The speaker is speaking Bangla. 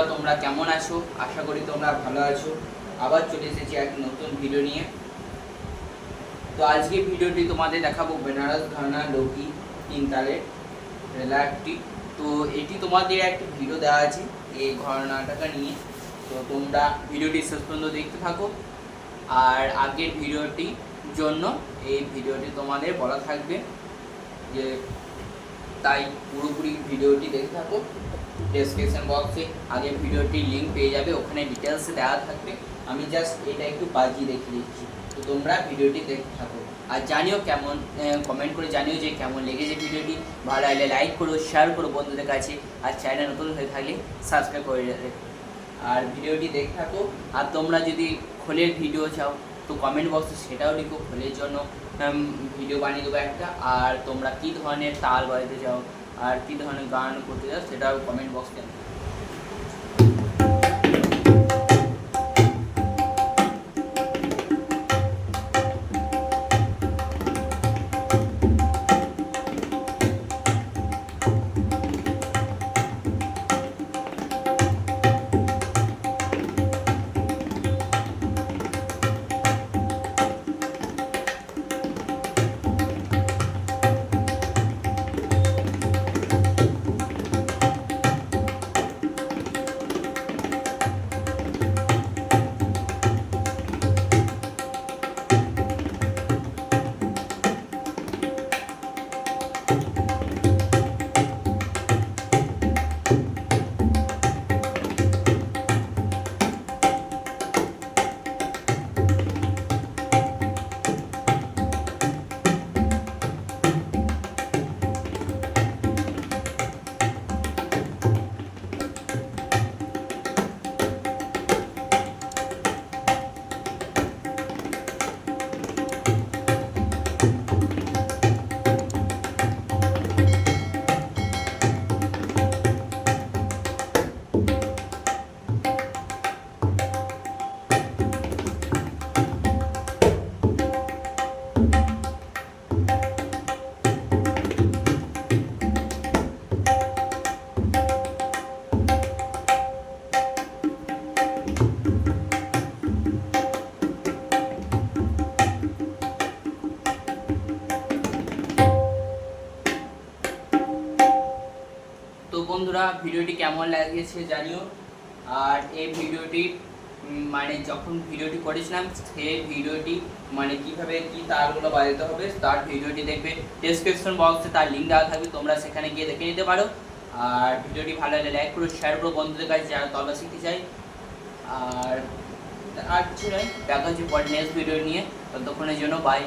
আছো? আশা করি তোমরা ভালো আছো। আবার চলে এসেছি এক নতুন ভিডিও নিয়ে। তো আজকে ভিডিওটি তোমাদের দেখাবো বেনারস ঘরানা লোকি তিন তালের রেলারটি। তো এটি তোমাদের একটি ভিডিও দেওয়া আছে এই ঘরানাটাকে নিয়ে। তো তোমরা ভিডিওটি শেষ পর্যন্ত দেখতে থাকো। আর আগের ভিডিওটি জন্য এই ভিডিওটি তোমাদের বলা থাকবে যে তাই পুরোপুরি ভিডিওটি দেখে থাকো। ডেসক্রিপশন বক্সে আগের ভিডিওটির লিঙ্ক পেয়ে যাবে, ওখানে ডিটেলসে দেওয়া থাকবে। আমি জাস্ট এটা একটু বাজিয়ে দেখিয়ে দিচ্ছি। তো তোমরা ভিডিওটি দেখতে থাকো। আর জানিও কেমন কমেন্ট করে জানিও যে কেমন লেগেছে ভিডিওটি। ভালো লাগলে লাইক করো শেয়ার করো বন্ধুদের কাছে। আর চ্যানেল নতুন হয়ে থাকলে সাবস্ক্রাইব করে আর ভিডিওটি দেখে থাকো। আর তোমরা যদি খোলের ভিডিও চাও তো কমেন্ট বক্সে সেটাও লিখো খোলের জন্য ভিডিও বানিয়ে দেবো একটা। আর তোমরা কী ধরনের তাল বাজাতে চাও, আর কী ধরনের গান করতে চাও, সেটাও কমেন্ট বক্সে বন্ধুরা, ভিডিওটি কেমন লাগিয়েছে জানিও। আর এই ভিডিওটি মানে যখন ভিডিওটি করেছিলাম সেই ভিডিওটি মানে কীভাবে কি তারগুলো বাজাতে হবে, তার ভিডিওটি দেখবে ডেসক্রিপশন বক্সে তার লিঙ্ক দেওয়া থাকবে, তোমরা সেখানে গিয়ে দেখে নিতে পারো। আর ভিডিওটি ভালো লাগলে লাইক করো শেয়ার করো বন্ধুদের কাছে যারা তবলা শিখতে চাই আর আর কিছু নয়, দেখা হচ্ছে পরে নেক্সট ভিডিও নিয়ে। ততক্ষণের জন্য বাই